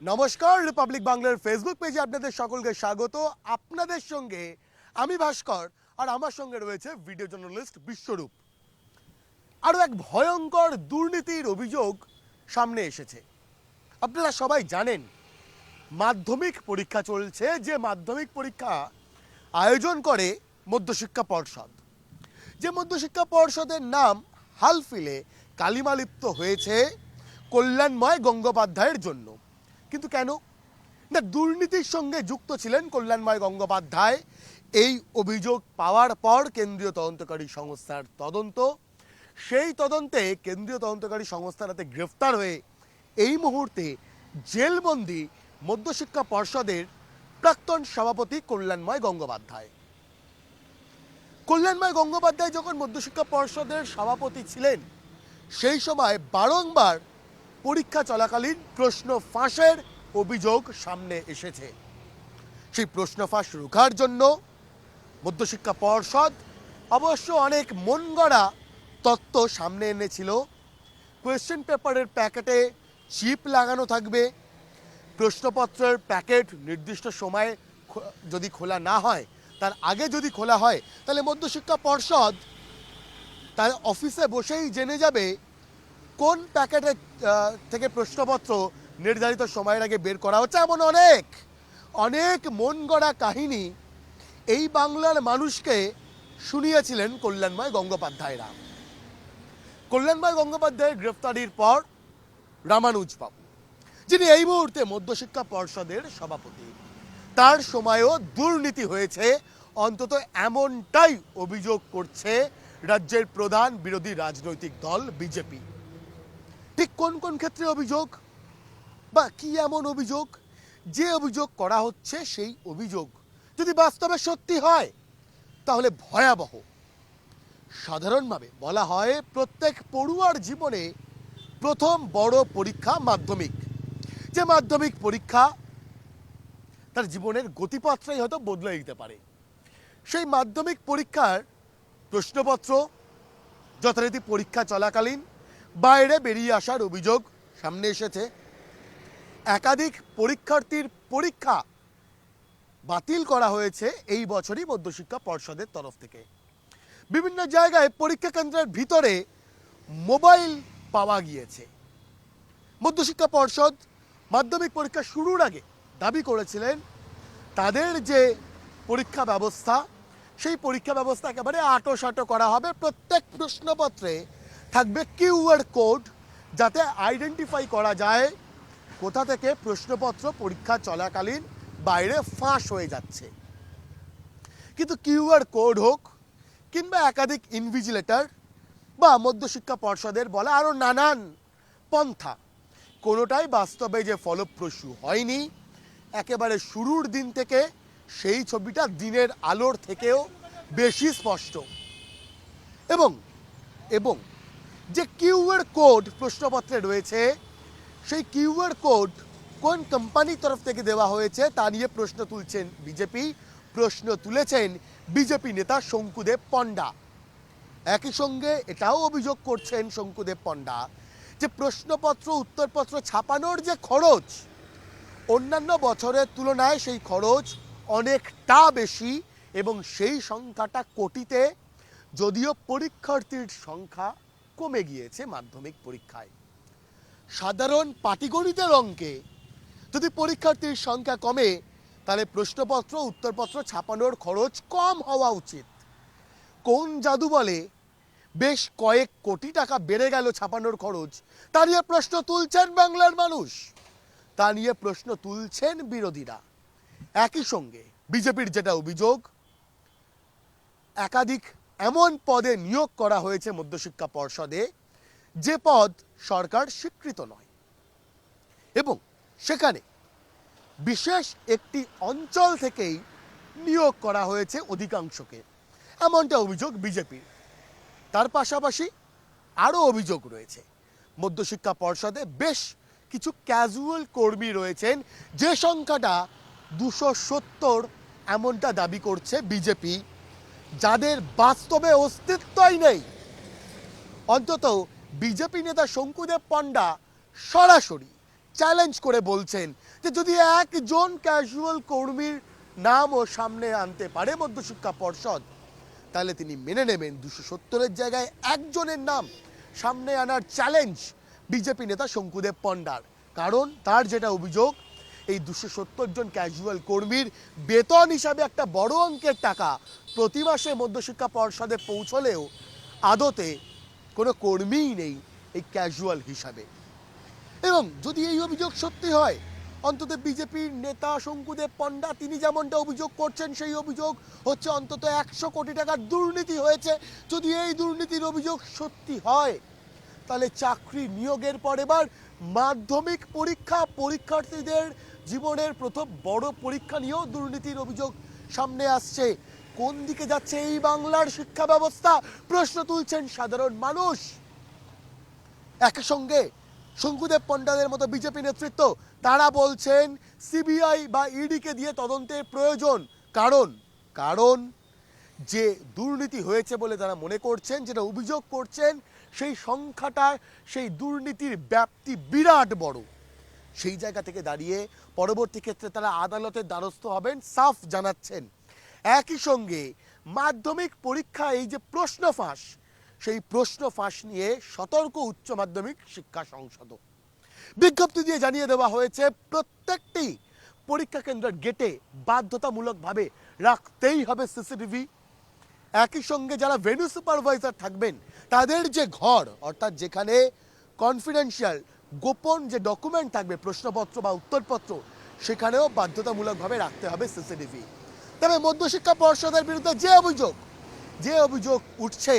নমস্কার রিপাবলিক বাংলার ফেসবুক পেজে আপনাদের সকলকে স্বাগত। আপনাদের সঙ্গে আমি ভাস্কর, আর আমার সঙ্গে রয়েছে ভিডিও জার্নালিস্ট বিশ্বরূপ। আরও এক ভয়ঙ্কর দুর্নীতির অভিযোগ সামনে এসেছে। আপনারা সবাই জানেন, মাধ্যমিক পরীক্ষা চলছে, যে মাধ্যমিক পরীক্ষা আয়োজন করে মধ্যশিক্ষা পর্ষদ। যে মধ্যশিক্ষা পর্ষদের নাম হালফিলে কালিমালিপ্ত হয়েছে কল্যাণময় গঙ্গোপাধ্যায়ের জন্য। কিন্তু কেন? না, দুর্নীতির সঙ্গে যুক্ত ছিলেন কল্যাণময় গঙ্গোপাধ্যায়। এই অভিযোগ পাওয়ার পর কেন্দ্রীয় তদন্তকারী সংস্থার তদন্ত। সেই তদন্তে কেন্দ্রীয় তদন্তকারী সংস্থার হাতে গ্রেফতার হয়ে এই মুহূর্তে জেলবন্দি মধ্যশিক্ষা পর্ষদের প্রাক্তন সভাপতি কল্যাণময় গঙ্গোপাধ্যায়। কল্যাণময় গঙ্গোপাধ্যায় যখন মধ্যশিক্ষা পর্ষদের সভাপতি ছিলেন, সেই সময় বারংবার পরীক্ষা চলাকালীন প্রশ্ন ফাঁসের অভিযোগ সামনে এসেছে। সেই প্রশ্ন ফাঁস রুখার জন্য মধ্যশিক্ষা পর্ষদ অবশ্য অনেক মন গড়া তত্ত্ব সামনে এনেছিল। কোয়েশ্চেন পেপারের প্যাকেটে চিপ লাগানো থাকবে। প্রশ্নপত্রের প্যাকেট নির্দিষ্ট সময়ে যদি খোলা না হয়, তার আগে যদি খোলা হয়, তাহলে মধ্যশিক্ষা পর্ষদ তার অফিসে বসেই জেনে যাবে কোন প্যাকেটে আহ, থেকে প্রশ্নপত্র নির্ধারিত সময়ের আগে বের করা হচ্ছে? এমন অনেক অনেক মন গড়া কাহিনী এই বাংলার মানুষকে শুনিয়েছিলেন কল্যাণময় গঙ্গোপাধ্যায়রা। কল্যাণময় গঙ্গোপাধ্যায়ের গ্রেফতারির পর রামানুজ বাবু যিনি এই মুহূর্তে মধ্যশিক্ষা পর্ষদের সভাপতি তার সময়ও দুর্নীতি হয়েছে অন্তত এমনটাই অভিযোগ করছে রাজ্যের প্রধান বিরোধী রাজনৈতিক দল বিজেপি। ঠিক কোন কোন ক্ষেত্রে অভিযোগ বা কি এমন অভিযোগ? যে অভিযোগ করা হচ্ছে সেই অভিযোগ যদি বাস্তবে সত্যি হয়, তাহলে ভয়াবহ। সাধারণভাবে বলা হয় প্রত্যেক পড়ুয়ার জীবনে প্রথম বড় পরীক্ষা মাধ্যমিক। যে মাধ্যমিক পরীক্ষা তার জীবনের গতিপথটাই হয়তো বদলে দিতে পারে। সেই মাধ্যমিক পরীক্ষার প্রশ্নপত্র, যথারীতি পরীক্ষা চলাকালীন বাইরে বেরিয়ে আসার অভিযোগ সামনে এসেছে। একাধিক পরীক্ষার্থীর পরীক্ষা বাতিল করা হয়েছে এই বছরই মধ্যশিক্ষা পর্ষদের তরফ থেকে। বিভিন্ন জায়গায় পরীক্ষা কেন্দ্রের ভিতরে মোবাইল পাওয়া গিয়েছে। মধ্যশিক্ষা পর্ষদ মাধ্যমিক পরীক্ষা শুরুর আগে দাবি করেছিলেন, তাদের যে পরীক্ষা ব্যবস্থা, সেই পরীক্ষা ব্যবস্থা একেবারে আটোসাটো করা হবে। প্রত্যেক প্রশ্নপত্রে থাকবে কিউআর কোড যাতে আইডেন্টিফাই করা যায় কোথা থেকে প্রশ্নপত্র পরীক্ষা চলাকালীন বাইরে ফাঁস হয়ে যাচ্ছে। কিন্তু কিউআর কোড হোক কিংবা একাধিক ইনভিজিলেটর বা মধ্যশিক্ষা পর্ষদের বলা আরও নানান পন্থা, কোনোটাই বাস্তবে যে ফলপ্রসূ হয়নি। একেবারে শুরুর দিন থেকে সেই ছবিটা দিনের আলোর থেকেও বেশি স্পষ্ট। এবং এবং যে কিউআর কোড প্রশ্নপত্রে রয়েছে, সেই কিউআর কোড কোন কোম্পানির তরফ থেকে দেওয়া হয়েছে তা নিয়ে প্রশ্ন তুলছেন বিজেপি প্রশ্ন তুলেছেন বিজেপি নেতা শঙ্কুদেব পণ্ডা। একই সঙ্গে এটাও অভিযোগ করছেন শঙ্কুদেব পণ্ডা যে প্রশ্নপত্র, উত্তরপত্র ছাপানোর যে খরচ, অন্যান্য বছরের তুলনায় সেই খরচ অনেকটা বেশি এবং সেই সংখ্যাটা কোটিতে, যদিও পরীক্ষার্থীর সংখ্যা কমে গিয়েছে মাধ্যমিক পরীক্ষায়। সাধারণ পাটিগণিতের অঙ্কে যদি পরীক্ষার্থীর সংখ্যা কমে, তাহলে প্রশ্নপত্র, উত্তরপত্র ছাপানোর খরচ কম হওয়া উচিত। কোন জাদু বলে, বেশ কয়েক কোটি টাকা বেড়ে গেল ছাপানোর খরচ, তা নিয়ে প্রশ্ন তুলছেন বাংলার মানুষ। তা নিয়ে প্রশ্ন তুলছেন বিরোধীরা। একই সঙ্গে বিজেপির যেটা অভিযোগ, একাধিক এমন পদে নিয়োগ করা হয়েছে মধ্যশিক্ষা পর্ষদে, যে পদ সরকার স্বীকৃত নয়। এবং সেখানে বিশেষ একটি অঞ্চল থেকেই নিয়োগ করা হয়েছে অধিকাংশকে। এমনটা অভিযোগ বিজেপির। তার পাশাপাশি আরও অভিযোগ রয়েছে। মধ্যশিক্ষা পর্ষদে বেশ কিছু ক্যাজুয়াল কর্মী রয়েছেন, যে সংখ্যাটা দুশো সত্তর এমনটা দাবি করছে বিজেপি যাদের বাস্তবে অস্তিত্বই নেই। অন্তত বিজেপি নেতা শঙ্কুদেব পণ্ডা সরাসরি চ্যালেঞ্জ করে বলছেন যে যদি একজন ক্যাজুয়াল কর্মীর নামও সামনে আনতে পারে মধ্যশিক্ষা পর্ষদ, তাহলে তিনি মেনে নেবেন দুশো সত্তরের জায়গায় একজনের নাম সামনে আনার চ্যালেঞ্জ বিজেপি নেতা শঙ্কুদেব পণ্ডার। কারণ তার যেটা অভিযোগ এই দুশো সত্তর জন ক্যাজুয়াল কর্মীর বেতন হিসাবে একটা বড় অঙ্কের টাকা প্রতি মাসে মধ্যশিক্ষা পর্ষদে পৌঁছলেও আদতে কোনো কর্মীই নেই এই ক্যাজুয়াল হিসাবে। এবং যদি এই অভিযোগ সত্যি হয়, অন্তত বিজেপির নেতা শঙ্কুদেব পণ্ডা, তিনি যেমনটা অভিযোগ করছেন, সেই অভিযোগ হচ্ছে অন্তত একশো কোটি টাকার দুর্নীতি হয়েছে। যদি এই দুর্নীতির অভিযোগ সত্যি হয়, তাহলে চাকরি নিয়োগের পর এবার মাধ্যমিক পরীক্ষা পরীক্ষার্থীদের জীবনের প্রথম বড় পরীক্ষা নিয়েও দুর্নীতির অভিযোগ সামনে আসছে। কোন দিকে যাচ্ছে এই বাংলার শিক্ষা ব্যবস্থা? প্রশ্ন তুলছেন সাধারণ মানুষ। একই সঙ্গে শঙ্কুদেব পণ্ডাদের মতো বিজেপি নেতৃত্ব, তারা বলছেন সিবিআই বা ইডিকে দিয়ে তদন্তের প্রয়োজন। কারণ কারণ যে দুর্নীতি হয়েছে বলে তারা মনে করছেন, যেটা অভিযোগ করছেন, সেই সংখ্যাটা, সেই দুর্নীতির ব্যাপ্তি বিরাট বড়। সেই জায়গা থেকে দাঁড়িয়ে পরবর্তী ক্ষেত্রে তারা আদালতের দ্বারস্থ হবেন, সাফ জানাচ্ছেন। একই সঙ্গে মাধ্যমিক পরীক্ষা, এই যে প্রশ্ন ফাঁস, সেই প্রশ্ন ফাঁস নিয়ে সতর্ক উচ্চ মাধ্যমিক শিক্ষা সংসদ বিজ্ঞপ্তি দিয়ে জানিয়ে দেওয়া হয়েছে, প্রত্যেকটি পরীক্ষা কেন্দ্রের গেটে বাধ্যতামূলকভাবে রাখতেই হবে সিসিটিভি। একই সঙ্গে যারা ভেনু সুপারভাইজার থাকবেন, তাদের যে ঘর, অর্থাৎ যেখানে কনফিডেন্সিয়াল গোপন যে ডকুমেন্ট থাকবে, প্রশ্নপত্র বা উত্তরপত্র, সেখানেও বাধ্যতামূলকভাবে রাখতে হবে সিসিটিভি তবে মধ্যশিক্ষা পর্ষদের বিরুদ্ধে যে অভিযোগ যে অভিযোগ উঠছে,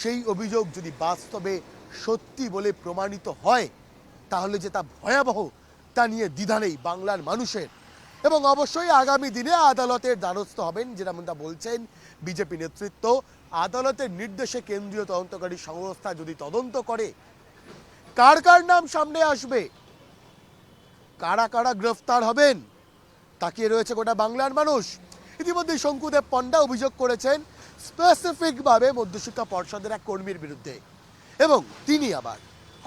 সেই অভিযোগ যদি বাস্তবে সত্যি বলে প্রমাণিত হয়, তাহলে যে তা ভয়াবহ, তা নিয়ে দ্বিধা নেই বাংলার মানুষের। এবং অবশ্যই আগামী দিনে আদালতের দ্বারস্থ হবেন, যেমনটা বলছেন বিজেপি নেতৃত্ব। আদালতের নির্দেশে কেন্দ্রীয় তদন্তকারী সংস্থা যদি তদন্ত করে কার কার নাম সামনে আসবে? কারা কারা গ্রেফতার হবেন? তাকিয়ে রয়েছে গোটা বাংলার মানুষ। ইতিমধ্যে শঙ্কুদেব পণ্ডা অভিযোগ করেছেন স্পেসিফিকভাবে মধ্যশিক্ষা পর্ষদের এক কর্মীর বিরুদ্ধে। এবং তিনি আবার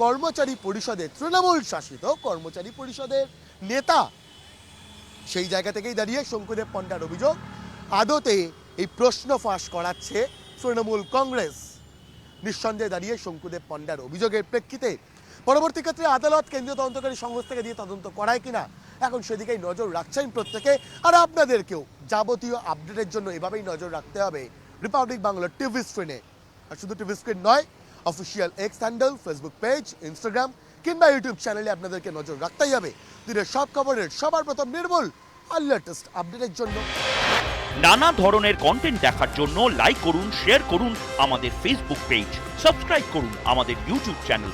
কর্মচারী পরিষদের, তৃণমূল শাসিত কর্মচারী পরিষদের নেতা। সেই জায়গা থেকেই দাঁড়িয়ে শঙ্কুদেব পণ্ডার অভিযোগ, আদতে এই প্রশ্ন ফাঁস করাচ্ছে তৃণমূল কংগ্রেস। নিঃসন্দেহে দাঁড়িয়ে শঙ্কুদেব পণ্ডার অভিযোগের প্রেক্ষিতে পরবর্তী ক্ষেত্রে আদালত কেন্দ্রীয় তদন্তকারী সংস্থাকে দিয়ে তদন্ত করায় কিনা? এখন সেদিকেই নজর রাখছেন প্রত্যেকে। আর আপনাদেরকেও যাবতীয় আপডেটের জন্য এভাবেই নজর রাখতে হবে। রিপাবলিক বাংলা টিভি স্ক্রিনে। আর শুধু টিভি স্ক্রিন নয়, official X handle Facebook page Instagram কিংবা ইউটিউব চ্যানেলে আপনাদেরকে নজর রাখতেই হবে। দিনের সব খবরের সবার প্রথম নির্মূল আর লেটেস্ট আপডেটের জন্য। নানা ধরনের কন্টেন্ট দেখার জন্য লাইক করুন শেয়ার করুন আমাদের ফেসবুক পেজ সাবস্ক্রাইব করুন আমাদের ইউটিউব চ্যানেল